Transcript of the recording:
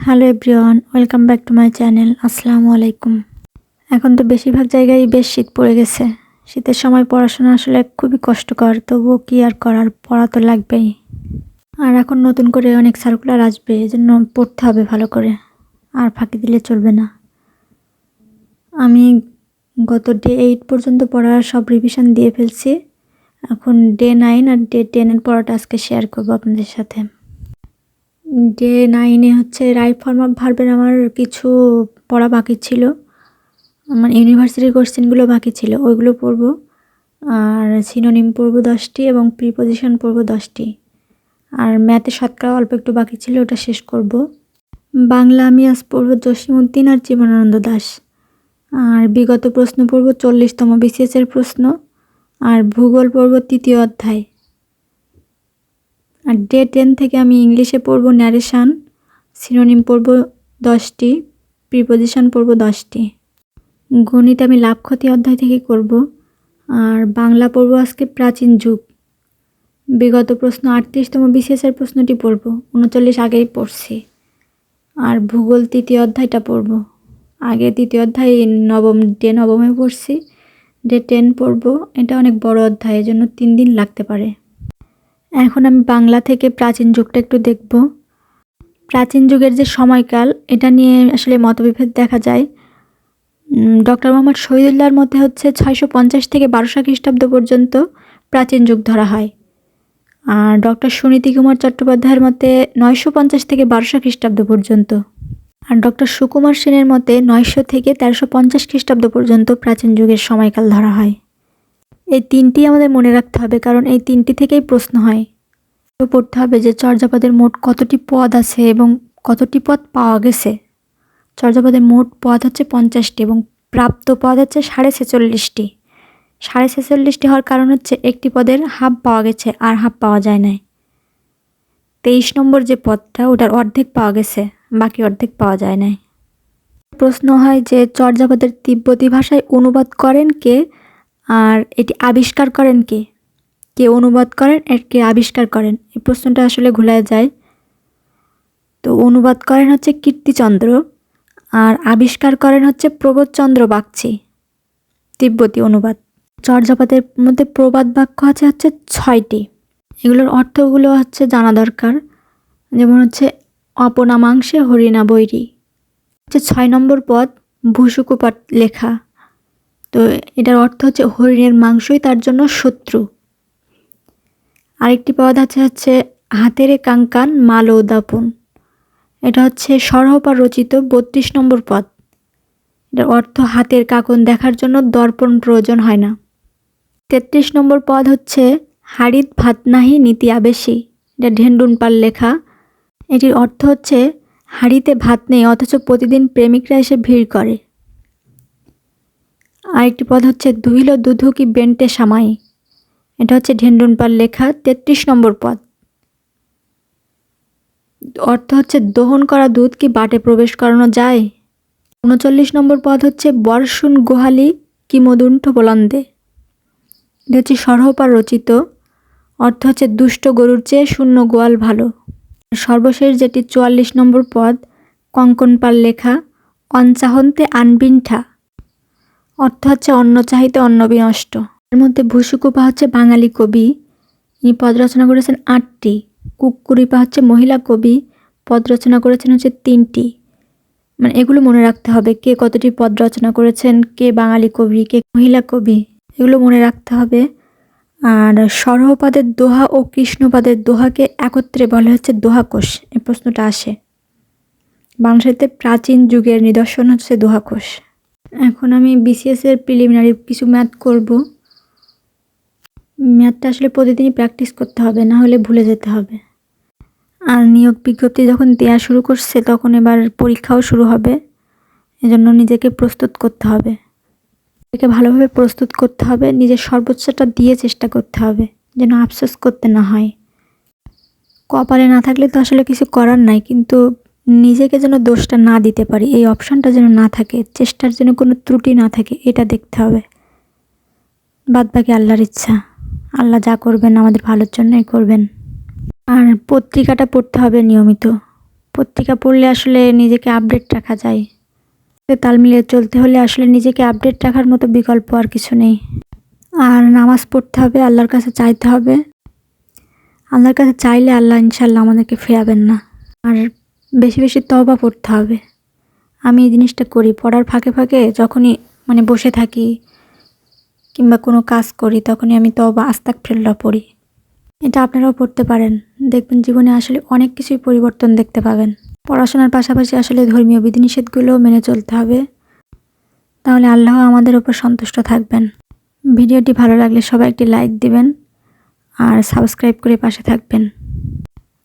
Hello everyone, welcome back to my channel, আসসালামু আলাইকুম। এখন তো বেশিরভাগ জায়গায় বেশ শীত পড়ে গেছে। শীতের সময় পড়াশোনা আসলে খুবই কষ্টকর, তবুও কি আর করার, পড়া তো লাগবেই। আর এখন নতুন করে অনেক সার্কুলার আসবে, এজন্য পড়তে হবে ভালো করে। আর ফাঁকি দিলে চলবে না। আমি গত ডে এইট পর্যন্ত পড়ার সব রিভিশন দিয়ে ফেলছি। এখন ডে নাইন আর ডে টেনের পড়াটা আজকে শেয়ার করব আপনাদের সাথে। ডে নাইনে হচ্ছে রাইট ফর্ম অফ ভার্বের আমার কিছু পড়া বাকি ছিল। আমার ইউনিভার্সিটির কোশ্চেনগুলো বাকি ছিল, ওইগুলো পড়ব। আর সিনোনিম পড়ব দশটি এবং প্রিপোজিশন পড়ব দশটি। আর ম্যাথে শতকরা অল্প একটু বাকি ছিল, ওটা শেষ করব। বাংলা আমি আজ পড়ব জসীমউদ্দিন আর জীবনানন্দ দাস। আর বিগত প্রশ্ন পড়ব চল্লিশতম বিসিএসের প্রশ্ন। আর ভূগোল পড়ব তৃতীয় অধ্যায়। আর ডে টেন থেকে আমি ইংলিশে পড়ব ন্যারেশান সিনোনিম পড়ব দশটি প্রিপোজিশন পড়ব দশটি। গণিত আমি লাভ ক্ষতি অধ্যায় থেকে করব, আর বাংলা পড়ব আজকে প্রাচীন যুগ। বিগত প্রশ্ন আটত্রিশতম বিসিএসের প্রশ্নটি পড়ব, উনচল্লিশ আগেই পড়ছি। আর ভূগোল তৃতীয় অধ্যায়টা পড়ব। আগে তৃতীয় অধ্যায় নবম ডে নবমে পড়ছি ডে টেন পড়ব, এটা অনেক বড় অধ্যায়, এজন্য তিন দিন লাগতে পারে। এখন আমি বাংলা থেকে প্রাচীন যুগটা একটু দেখব। প্রাচীন যুগের যে সময়কাল, এটা নিয়ে আসলে মতবিভেদ দেখা যায়। ডক্টর মোহাম্মদ শহীদুল্লাহর মতে হচ্ছে ছয়শো পঞ্চাশ থেকে বারোশো খ্রিস্টাব্দ পর্যন্ত প্রাচীন যুগ ধরা হয়। আর ডক্টর সুনীতি কুমার চট্টোপাধ্যায়ের মতে নয়শো পঞ্চাশ থেকে বারোশো খ্রিস্টাব্দ পর্যন্ত। আর ডক্টর সুকুমার সেনের মতে নয়শো থেকে তেরোশো পঞ্চাশ খ্রিস্টাব্দ পর্যন্ত প্রাচীন যুগের সময়কাল ধরা হয়। এই তিনটি আমাদের মনে রাখতে হবে, কারণ এই তিনটি থেকেই প্রশ্ন হয়। পড়তে হবে যে চর্যাপদের মোট কতটি পদ আছে এবং কতটি পদ পাওয়া গেছে? চর্যাপদের মোট পদ হচ্ছে পঞ্চাশটি এবং প্রাপ্ত পদ হচ্ছে সাড়ে ছেচল্লিশটি। সাড়ে ছেচল্লিশটি হওয়ার কারণ হচ্ছে একটি পদের হাফ পাওয়া গেছে আর হাফ পাওয়া যায় নাই। তেইশ নম্বর যে পদটা, ওটার অর্ধেক পাওয়া গেছে, বাকি অর্ধেক পাওয়া যায় নাই। প্রশ্ন হয় যে চর্যাপদের তিব্বতী ভাষায় অনুবাদ করেন কে? আর এটি আবিষ্কার করেন কে? কে অনুবাদ করেন আর কে আবিষ্কার করেন? এই প্রশ্নটা আসলে ঘোলায় যায়। তো অনুবাদ করেন হচ্ছে কীর্তিচন্দ্র আর আবিষ্কার করেন হচ্ছে প্রবোধচন্দ্র বাগচি। তিব্বতী অনুবাদ। চর্যাপদের মধ্যে প্রবাদ বাক্য আছে হচ্ছে ছয়টি। এগুলোর অর্থগুলো হচ্ছে জানা দরকার। যেমন হচ্ছে অপনামাংসে হরিণা বৈরী হচ্ছে ছয় নম্বর পদ ভূসুকুপাট লেখা। তো এটার অর্থ হচ্ছে হরিণের মাংসই তার জন্য শত্রু। আরেকটি পদ আছে, হচ্ছে হাতেরে কাঙ্কান মাল উদাপন এটা হচ্ছে সরহপা রচিত বত্রিশ নম্বর পদ। এটার অর্থ হাতের কাকন দেখার জন্য দর্পণ প্রয়োজন হয় না। তেত্রিশ নম্বর পদ হচ্ছে হাড়িত ভাত নাহি নীতি আবেশী। এটা ঢেন্ডুনপাল লেখা। এটির অর্থ হচ্ছে হাড়িতে ভাত নেই, অথচ প্রতিদিন প্রেমিকরা এসে ভিড় করে। আরেকটি পদ হচ্ছে দুহিল দুধু কি বেন্টে সামাই। এটা হচ্ছে ঢেন্ডুনপাল লেখা তেত্রিশ নম্বর পদ। অর্থ হচ্ছে দহন করা দুধ কি বাটে প্রবেশ করানো যায়? উনচল্লিশ নম্বর পদ হচ্ছে বর্ষুন গোহালি কি মদুণ্ঠ বলন্দে। এটা হচ্ছে সরহপার রচিত। অর্থ হচ্ছে দুষ্ট গরুর চেয়ে শূন্য গোয়াল ভালো। সর্বশেষ যেটি চুয়াল্লিশ নম্বর পদ, কঙ্কনপাল লেখা অনচাহন্তে আনবিনঠা। অর্থ হচ্ছে অন্ন চাহিতে অন্ন বিনষ্ট। এর মধ্যে ভূসুকুপা হচ্ছে বাঙালি কবি। ইনি পদ রচনা করেছেন আটটি। কুকুরিপা হচ্ছে মহিলা কবি। পদ রচনা করেছেন হচ্ছে তিনটি। মানে এগুলো মনে রাখতে হবে কে কতটি পদ রচনা করেছেন, কে বাঙালি কবি, কে মহিলা কবি। এগুলো মনে রাখতে হবে। আর সরহপাদের দোহা ও কৃষ্ণপাদের দোহাকে একত্রে বলা হচ্ছে দোহাকোষ। এই প্রশ্নটা আসে। বাংলা বাংলাতে প্রাচীন যুগের নিদর্শন হচ্ছে দোহাকোষ। এখন আমি বিসিএস এর প্রিলিমিনারি কিছু ম্যাথ করব। ম্যাথটা আসলে প্রতিদিনই প্র্যাকটিস করতে হবে, না হলে ভুলে যেতে হবে। আর নিয়োগ বিজ্ঞপ্তি যখন দেওয়া শুরু করছে, তখন এবার পরীক্ষাও শুরু হবে। এজন্য নিজেকে প্রস্তুত করতে হবে। নিজেকে ভালোভাবে প্রস্তুত করতে হবে, নিজের সর্বোচ্চটা দিয়ে চেষ্টা করতে হবে, যেন আফসোস করতে না হয়। কপালে না থাকলে তো আসলে কিছু করার নাই, কিন্তু নিজেকে যেন দোষটা না দিতে পারি, এই অপশানটা যেন না থাকে, চেষ্টার যেন কোনো ত্রুটি না থাকে, এটা দেখতে হবে। বাদ বাকি আল্লাহর ইচ্ছা। আল্লাহ যা করবেন, আমাদের ভালোর জন্যই করবেন। আর পত্রিকাটা পড়তে হবে নিয়মিত। পত্রিকা পড়লে আসলে নিজেকে আপডেট রাখা যায়। তাল মিলিয়ে চলতে হলে আসলে নিজেকে আপডেট রাখার মতো বিকল্প আর কিছু নেই। আর নামাজ পড়তে হবে, আল্লাহর কাছে চাইতে হবে। আল্লাহর কাছে চাইলে আল্লাহ ইনশাল্লাহ আমাদেরকে ফেরাবেন না। আর বেশি বেশি তবা পড়তে হবে। আমি এই জিনিসটা করি। পড়ার ফাঁকে ফাঁকে যখনই মানে বসে থাকি কিংবা কোনো কাজ করি, তখনই আমি তবা আস্তাক ফিরল্লা পড়ি। এটা আপনারাও পড়তে পারেন। দেখবেন জীবনে আসলে অনেক কিছুই পরিবর্তন দেখতে পাবেন। পড়াশোনার পাশাপাশি আসলে ধর্মীয় বিধিনিষেধগুলোও মেনে চলতে হবে। তাহলে আল্লাহ আমাদের উপর সন্তুষ্ট থাকবেন। ভিডিওটি ভালো লাগলে সবাই একটি লাইক দিবেন আর সাবস্ক্রাইব করে পাশে থাকবেন।